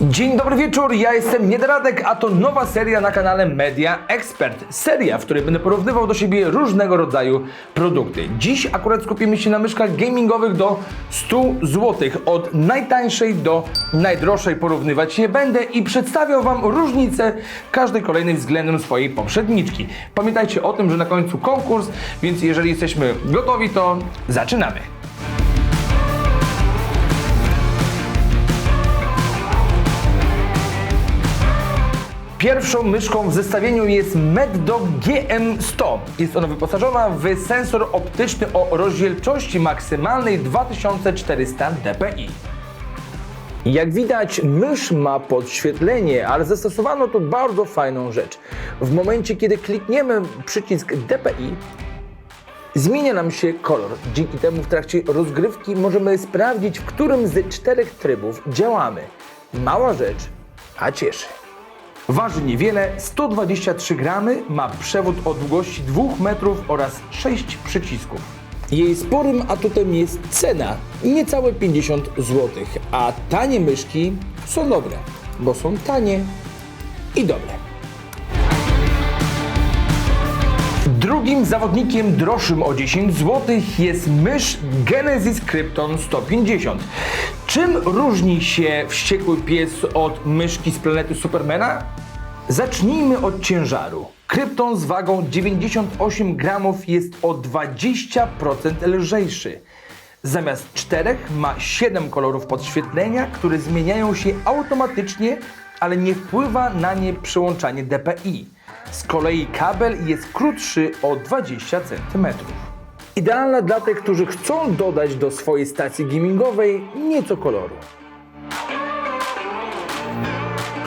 Dzień dobry wieczór, ja jestem Niederadek, a to nowa seria na kanale Media Expert. Seria, w której będę porównywał do siebie różnego rodzaju produkty. Dziś akurat skupimy się na myszkach gamingowych do 100 zł. Od najtańszej do najdroższej porównywać je będę i przedstawiał Wam różnice każdej kolejnej względem swojej poprzedniczki. Pamiętajcie o tym, że na końcu konkurs, więc jeżeli jesteśmy gotowi, to zaczynamy. Pierwszą myszką w zestawieniu jest MedDog GM100. Jest ona wyposażona w sensor optyczny o rozdzielczości maksymalnej 2400 dpi. Jak widać, mysz ma podświetlenie, ale zastosowano tu bardzo fajną rzecz. W momencie, kiedy klikniemy przycisk DPI, zmienia nam się kolor. Dzięki temu w trakcie rozgrywki możemy sprawdzić, w którym z czterech trybów działamy. Mała rzecz, a cieszy. Waży niewiele, 123 gramy, ma przewód o długości 2 metrów oraz 6 przycisków. Jej sporym atutem jest cena, niecałe 50 zł, a tanie myszki są dobre, bo są tanie i dobre. Drugim zawodnikiem droższym o 10 zł jest mysz Genesis Krypton 150. Czym różni się wściekły pies od myszki z planety Supermana? Zacznijmy od ciężaru. Krypton z wagą 98 gramów jest o 20% lżejszy. Zamiast czterech ma 7 kolorów podświetlenia, które zmieniają się automatycznie, ale nie wpływa na nie przyłączanie DPI. Z kolei kabel jest krótszy o 20 cm. Idealna dla tych, którzy chcą dodać do swojej stacji gamingowej nieco koloru.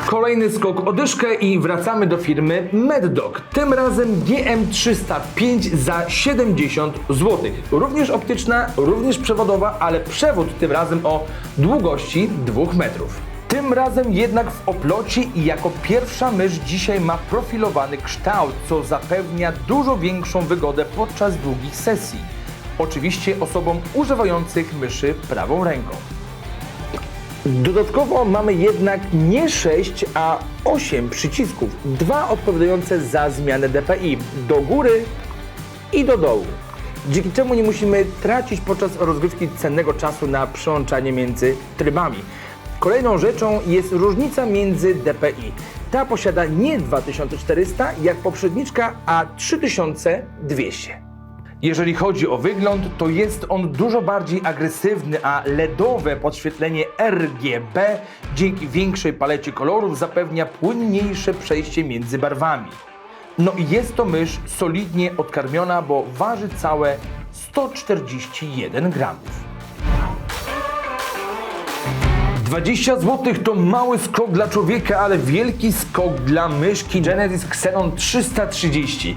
Kolejny skok o dyszkę i wracamy do firmy MedDog. Tym razem GM305 za 70 zł. Również optyczna, również przewodowa, ale przewód tym razem o długości 2 metrów. Tym razem jednak w oplocie i jako pierwsza mysz dzisiaj ma profilowany kształt, co zapewnia dużo większą wygodę podczas długich sesji. Oczywiście osobom używających myszy prawą ręką. Dodatkowo mamy jednak nie 6, a 8 przycisków. Dwa odpowiadające za zmianę DPI do góry i do dołu. Dzięki czemu nie musimy tracić podczas rozgrywki cennego czasu na przełączanie między trybami. Kolejną rzeczą jest różnica między DPI. Ta posiada nie 2400 jak poprzedniczka, a 3200. Jeżeli chodzi o wygląd, to jest on dużo bardziej agresywny, a LEDowe podświetlenie RGB dzięki większej palecie kolorów zapewnia płynniejsze przejście między barwami. No i jest to mysz solidnie odkarmiona, bo waży całe 141 gramów. 20 zł to mały skok dla człowieka, ale wielki skok dla myszki Genesis Xenon 330.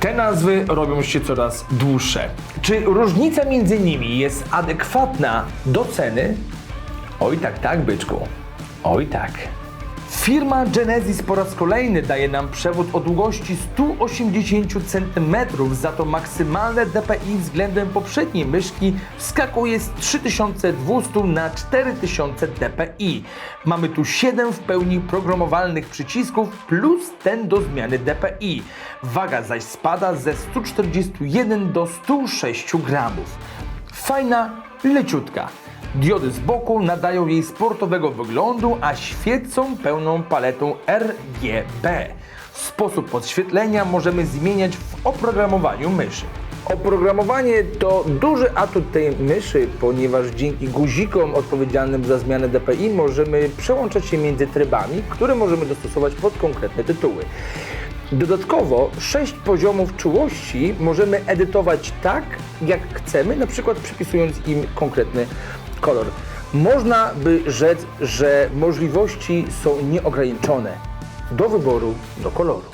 Te nazwy robią się coraz dłuższe. Czy różnica między nimi jest adekwatna do ceny? Oj tak, tak, byczku. Oj tak. Firma Genesis po raz kolejny daje nam przewód o długości 180 cm, za to maksymalne DPI względem poprzedniej myszki wskakuje z 3200 na 4000 DPI. Mamy tu 7 w pełni programowalnych przycisków plus ten do zmiany DPI. Waga zaś spada ze 141 do 106 gramów. Fajna, leciutka. Diody z boku nadają jej sportowego wyglądu, a świecą pełną paletą RGB. Sposób podświetlenia możemy zmieniać w oprogramowaniu myszy. Oprogramowanie to duży atut tej myszy, ponieważ dzięki guzikom odpowiedzialnym za zmianę DPI możemy przełączać się między trybami, które możemy dostosować pod konkretne tytuły. Dodatkowo 6 poziomów czułości możemy edytować tak, jak chcemy, na przykład przypisując im konkretny kolor. Można by rzec, że możliwości są nieograniczone do wyboru, do koloru.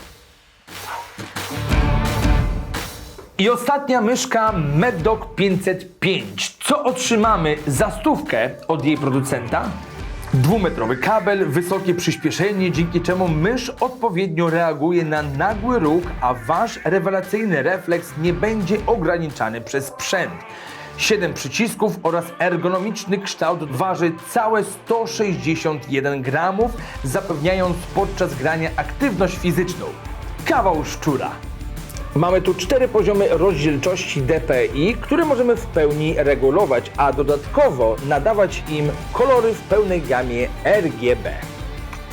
I ostatnia myszka MedDog 505. Co otrzymamy za stówkę od jej producenta? Dwumetrowy kabel, wysokie przyspieszenie, dzięki czemu mysz odpowiednio reaguje na nagły ruch, a wasz rewelacyjny refleks nie będzie ograniczany przez sprzęt. 7 przycisków oraz ergonomiczny kształt waży całe 161 gramów, zapewniając podczas grania aktywność fizyczną. Kawał szczura. Mamy tu cztery poziomy rozdzielczości DPI, które możemy w pełni regulować, a dodatkowo nadawać im kolory w pełnej gamie RGB.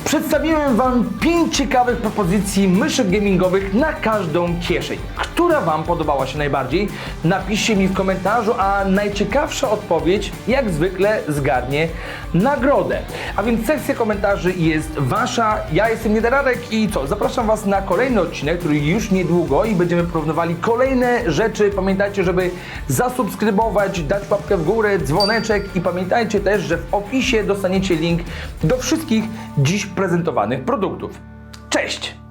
Przedstawiłem Wam pięć ciekawych propozycji myszek gamingowych na każdą kieszeń. Która Wam podobała się najbardziej? Napiszcie mi w komentarzu, a najciekawsza odpowiedź, jak zwykle, zgarnie nagrodę. A więc sekcja komentarzy jest Wasza. Ja jestem Niederarek i co? Zapraszam Was na kolejny odcinek, który już niedługo i będziemy porównywali kolejne rzeczy. Pamiętajcie, żeby zasubskrybować, dać łapkę w górę, dzwoneczek i pamiętajcie też, że w opisie dostaniecie link do wszystkich dziś prezentowanych produktów. Cześć!